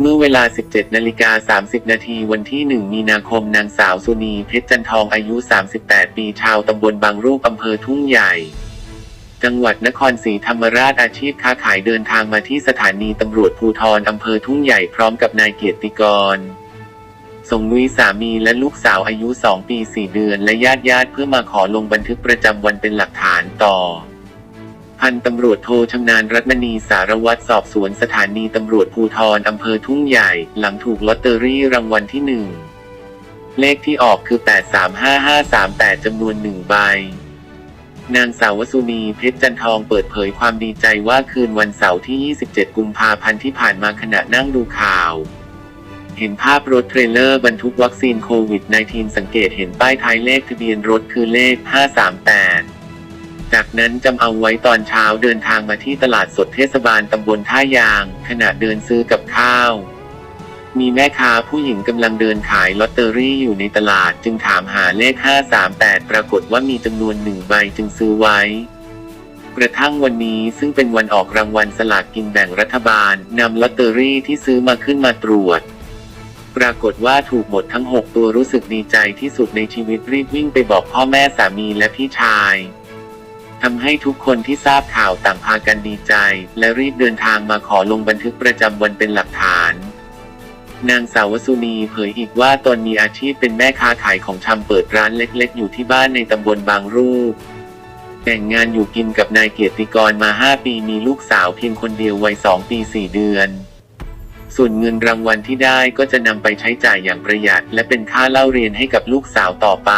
เมื่อเวลา 17 นาฬิกา 30 นาทีวันที่ 1 มีนาคมนางสาวสุนีเพชรจันทองอายุ 38 ปีชาวตำบลบางรูปอำเภอทุ่งใหญ่ จังหวัดนครศรีธรรมราชอาชีพค้าขายเดินทางมาที่สถานีตำรวจภูธรอำเภอทุ่งใหญ่พร้อมกับนายเกียรติกรส่งนุ้ยสามีและลูกสาวอายุ 2 ปี 4 เดือน และญาติญาติเพื่อมาขอลงบันทึกประจำวันเป็นหลักฐานต่อ พันตำรวจโทชำนาญรัตมณีสารวัตรสอบสวนสถานีตำรวจภูธรอำเภอทุ่งใหญ่ หลังถูกลอตเตอรี่รางวัลที่หนึ่งเลขที่ออกคือ 835538 จำนวนหนึ่งใบ นางสาววสุนีเพชรจันทองเปิดเผยความดีใจว่าคืนวันเสาร์ที่ 27 กุมภาพันธ์ที่ผ่านมาขณะนั่งดูข่าว เห็นภาพรถเทรลเลอร์บรรทุกวัคซีนโควิด -19 สังเกตเห็นป้ายท้ายเลขทะเบียนรถคือเลข 538 จากนั้นจำเอาไว้ตอนเช้าเดินทางมาที่ตลาดสดเทศบาลตำบลท่ายาง ขณะเดินซื้อกับข้าว มีแม่ค้าผู้หญิงกำลังเดินขายลอตเตอรี่อยู่ในตลาดจึงถามหาเลข 538 ปรากฏว่ามีจำนวนหนึ่งใบจึงซื้อไว้ กระทั่งวันนี้ซึ่งเป็นวันออกรางวัลสลากกินแบ่งรัฐบาลนำลอตเตอรี่ที่ซื้อมาขึ้นมาตรวจปรากฏว่าถูกหมดทั้ง 6 ตัวรู้สึกดีใจที่สุดในชีวิตรีบวิ่งไปบอกพ่อแม่สามีและพี่ชาย ทำให้ทุกคนที่ทราบข่าวต่างพากันดีใจ และรีบเดินทางมาขอลงบันทึกประจำวันเป็นหลักฐาน นางสาวสุนีเผยอีกว่าตนมีอาชีพเป็นแม่ค้าขายของชำเปิดร้านเล็กๆ อยู่ที่บ้านในตำบลบางรูปแต่งงานอยู่กินกับนายเกียรติกรมา 5 ปีมีลูกสาวเพียงคนเดียววัย 2 ปี 4 เดือน ส่วนเงินรางวัลที่ได้ก็จะนำไปใช้จ่ายอย่างประหยัด และเป็นค่าเล่าเรียนให้กับลูกสาวต่อไป